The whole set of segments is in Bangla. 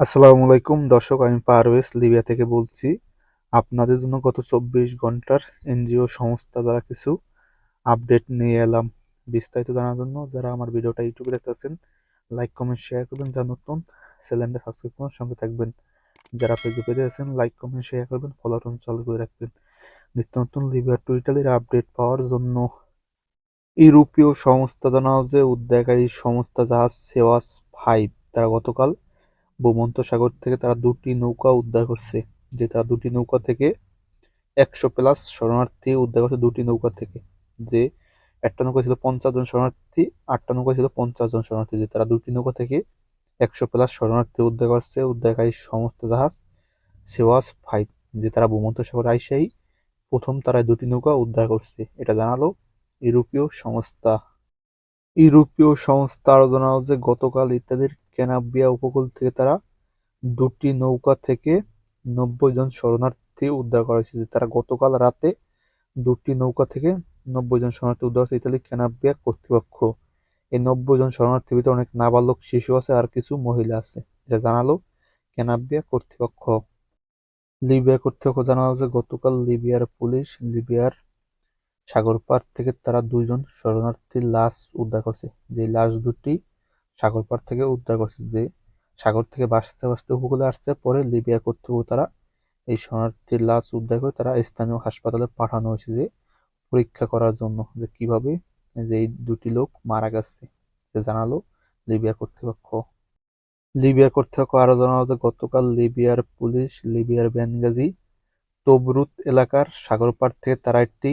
আসসালামু আলাইকুম। দর্শক, আমি পারভেজ লিবিয়া থেকে বলছি। আপনাদের জন্য গত চব্বিশ ঘণ্টার এনজিও সংস্থা দ্বারা কিছু আপডেট নিয়ে এলাম। বিস্তারিত জানার জন্য যারা আমার ভিডিওটা ইউটিউবে দেখতেছেন লাইক, কমেন্ট, শেয়ার করবেন যা নতুন, চ্যানেলটা সাবস্ক্রাইব করুন, সঙ্গে থাকবেন। যারা ফেসবুকে দেখেছেন লাইক, কমেন্ট, শেয়ার করবেন, ফলো টন চালু করে রাখবেন। নিত্য নতুন লিবিয়ার টুইটারের আপডেট পাওয়ার জন্য ইউরোপীয় সংস্থা জানাও যে উদ্ধারকারী সংস্থা জাহাজ সেওয়াস ফাইভ, তারা গতকাল ভূমধ্যসাগর থেকে তারা দুটি নৌকা উদ্ধার করছে, যে তারা দুটি নৌকা থেকে একশো প্লাস শরণার্থী উদ্ধার করছে দুটি নৌকা থেকে। যে একটা নৌকা ছিল পঞ্চাশ জন শরণার্থী, আটটা নৌকা ছিল পঞ্চাশ জন শরণার্থী। যে তারা দুটি নৌকা থেকে একশো প্লাস শরণার্থী উদ্ধার করছে, উদ্ধারকারী সমস্ত জাহাজ সেওয়াস ফাইভ যে তারা ভূমধ্যসাগর আইসাই প্রথম তারা দুটি নৌকা উদ্ধার করছে। এটা জানালো ইউরোপীয় সংস্থা। ইউরোপীয় সংস্থা আরও জানালো যে গতকাল ইত্যাদির ক্যানাবিয়া উপকূল থেকে তারা দুটি নৌকা থেকে নব্বই জন শরণার্থী উদ্ধার করা হয়েছে। তারা গতকাল রাতে দুটি নৌকা থেকে নব্বই জন শরণার্থী উদ্ধার হয়েছে ইতালি ক্যানাবিয়া কর্তৃপক্ষ। এই নব্বই জন শরণার্থীর ভিতরে অনেক নাবালক শিশু আছে আর কিছু মহিলা আছে। এটা জানালো ক্যানাবিয়া কর্তৃপক্ষ। লিবিয়া কর্তৃপক্ষ জানালো যে গতকাল লিবিয়ার পুলিশ লিবিয়ার সাগর পার থেকে তারা দুইজন শরণার্থীর লাশ উদ্ধার করছে। যে লাশ দুটি সাগর পার থেকে উদ্ধার করছে যে সাগর থেকে বাঁচতে বাঁচতে উপকূলে আসছে। পরে লিবিয়া কর্তৃপক্ষ তারা এই শরণার্থীর লাশ উদ্ধার করে তারা স্থানীয় হাসপাতালে পাঠানো হয়েছে যে পরীক্ষা করার জন্য যে কীভাবে যে এই দুটি লোক মারা গেছে। জানালো লিবিয়া কর্তৃপক্ষ। লিবিয়া কর্তৃপক্ষ আরও জানালো যে গতকাল লিবিয়ার পুলিশ, লিবিয়ার বেনগাজি, তবরুত এলাকার সাগর পার থেকে তারা একটি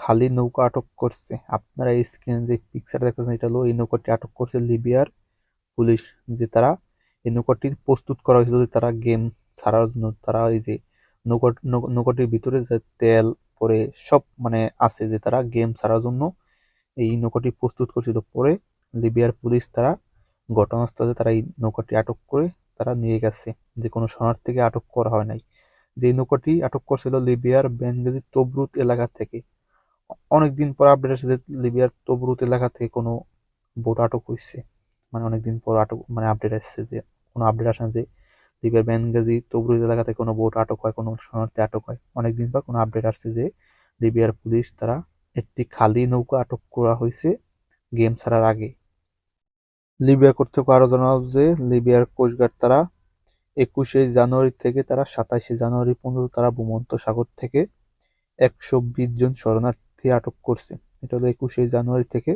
খালি নৌকা আটক করছে। আপনারা এই স্ক্রিনে যে পিকচার দেখতেছেন, এটা হলো এই নৌকাটি আটক করছে লিবিয়ার পুলিশ, যে তারা এই নৌকাটি প্রস্তুত করা হয়েছিল যে তারা গেম ছাড়ার জন্য। তারা এই যে নৌকা, নৌকাটির ভিতরে যে তেল পরে সব মানে আছে যে তারা গেম ছাড়ার জন্য এই নৌকাটি প্রস্তুত করছিল। পরে লিবিয়ার পুলিশ তারা ঘটনাস্থলে তারা এই নৌকাটি আটক করে তারা নিয়ে গেছে। যে কোনো শরণার্থীকে আটক করা হয় নাই। যে নৌকাটি আটক করছিল লিবিয়ার বেনগাজি তবরুত এলাকা থেকে অনেকদিন পর আপডেট আসছে যে লিবিয়ার তবরুত এলাকা থেকে কোনো বোট আটক হয়েছে মানে অনেকদিন পর আটক মানে আপডেট আসছে যে কোনো আপডেট আসে না যে লিবিয়ার বেনগাজি তবরুত এলাকা থেকে কোনো বোট আটক হয়, কোনো শরণার্থী আটক হয়। অনেকদিন পর কোনো আপডেট আসছে যে লিবিয়ার পুলিশ তারা একটি খালি নৌকা আটক করা হয়েছে গেম ছাড়ার আগে। লিবিয়া কর্তৃপক্ষ আরও জানাল যে লিবিয়ার কোস্টগার্ড তারা একুশে জানুয়ারি থেকে তারা সাতাশে জানুয়ারি পর্যন্ত তারা ভূমন্ত সাগর থেকে একশো বিশ জন শরণার্থী আটক করছে। এটা হলো একুশে জানুয়ারি থেকে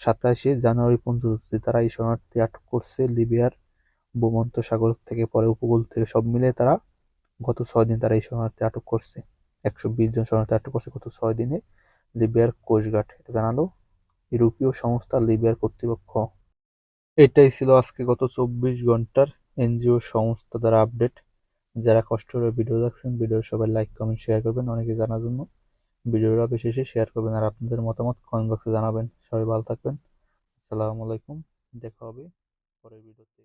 সাতাশে জানুয়ারি পর্যন্ত তারা এই শরণার্থী আটক করছে লিবিয়ার ভূমন্ত সাগর থেকে পরে উপকূল থেকে সব মিলে তারা গত ছয় দিন তারা এই শরণার্থী আটক করছে। একশো বিশ জন শরণার্থী আটক করছে গত ছয় দিনে লিবিয়ার কোস্টগার্ড এটা জানালো ইউরোপীয় সংস্থা লিবিয়ার কর্তৃপক্ষ। এটাই ছিল আজকে গত চব্বিশ ঘণ্টার এনজিও সংস্থা দ্বারা আপডেট। যারা কষ্ট করে ভিডিও দেখছেন ভিডিও সবাই লাইক কমেন্ট শেয়ার করবেন অনেকে জানার জন্য। ভিডিওটা বেশি শেয়ার করবেন আর আপনাদের মতামত কমেন্ট বক্সে জানাবেন। সবাই ভালো থাকবেন। আসসালামু আলাইকুম। দেখা হবে পরের ভিডিওতে